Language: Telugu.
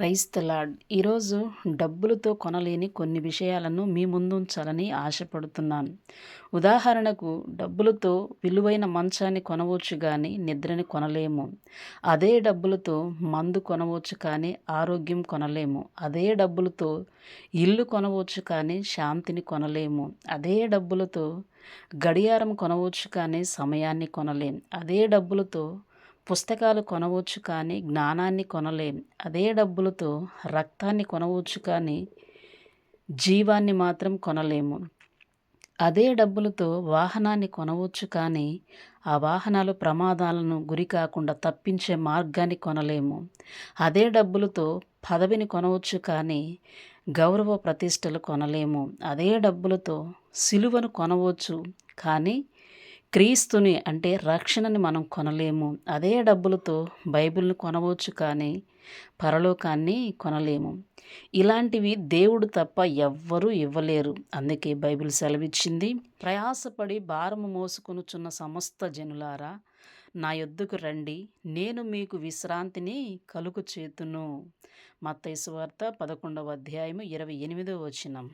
క్రైస్తలాడ్ ఈరోజు డబ్బులతో కొనలేని కొన్ని విషయాలను మీ ముందుంచాలని ఆశపడుతున్నాను. ఉదాహరణకు డబ్బులతో విలువైన మంచాన్ని కొనవచ్చు కానీ నిద్రని కొనలేము. అదే డబ్బులతో మందు కొనవచ్చు కానీ ఆరోగ్యం కొనలేము. అదే డబ్బులతో ఇల్లు కొనవచ్చు కానీ శాంతిని కొనలేము. అదే డబ్బులతో గడియారం కొనవచ్చు కానీ సమయాన్ని కొనలేం. అదే డబ్బులతో పుస్తకాలు కొనవచ్చు కానీ జ్ఞానాన్ని కొనలేం. అదే డబ్బులతో రక్తాన్ని కొనవచ్చు కానీ జీవాన్ని మాత్రం కొనలేము. అదే డబ్బులతో వాహనాన్ని కొనవచ్చు కానీ ఆ వాహనాలు ప్రమాదాలను గురి కాకుండా తప్పించే మార్గాన్ని కొనలేము. అదే డబ్బులతో పదవిని కొనవచ్చు కానీ గౌరవ ప్రతిష్టలు కొనలేము. అదే డబ్బులతో సిలువను కొనవచ్చు కానీ క్రీస్తుని అంటే రక్షణని మనం కొనలేము. అదే డబ్బులతో బైబిల్ని కొనవచ్చు కానీ పరలోకాన్ని కొనలేము. ఇలాంటివి దేవుడు తప్ప ఎవ్వరూ ఇవ్వలేరు. అందుకే బైబిల్ సెలవిచ్చింది ప్రయాసపడి భారము మోసుకొనుచున్న సమస్త జనులారా నా యొద్దకు రండి. నేను మీకు విశ్రాంతిని కలుగు చేతును. మత్తైసు వార్త పదకొండవ అధ్యాయము ఇరవై ఎనిమిదవ వచనం.